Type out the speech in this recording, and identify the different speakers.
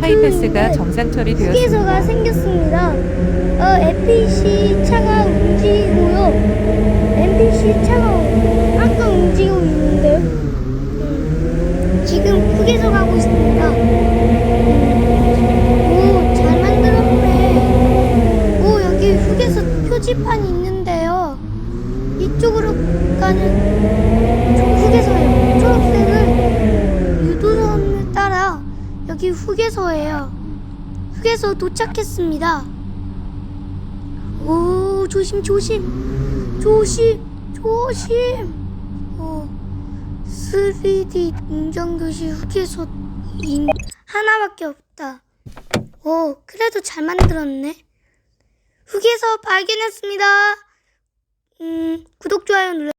Speaker 1: 하이패스가 정상 처리되었습니다.
Speaker 2: 휴게소가 생겼습니다. 어, NPC 차가 움직이고요. NPC 차가 아까 움직이고 있는데요. 음, 지금 휴게소 가고 있습니다. 음, 오, 잘 만들었네. 오, 여기 휴게소 표지판이 있는데요. 이쪽으로 가는 초- 휴게소예요. 초록색을 유도선을 따라 여기 휴게소예요. 휴게소 도착했습니다. 오, 조심, 조심, 조심, 조심. 오, 3D 인정교실 휴게소 인 하나밖에 없다. 오, 그래도 잘 만들었네. 휴게소 발견했습니다. 음, 구독, 좋아요 눌러.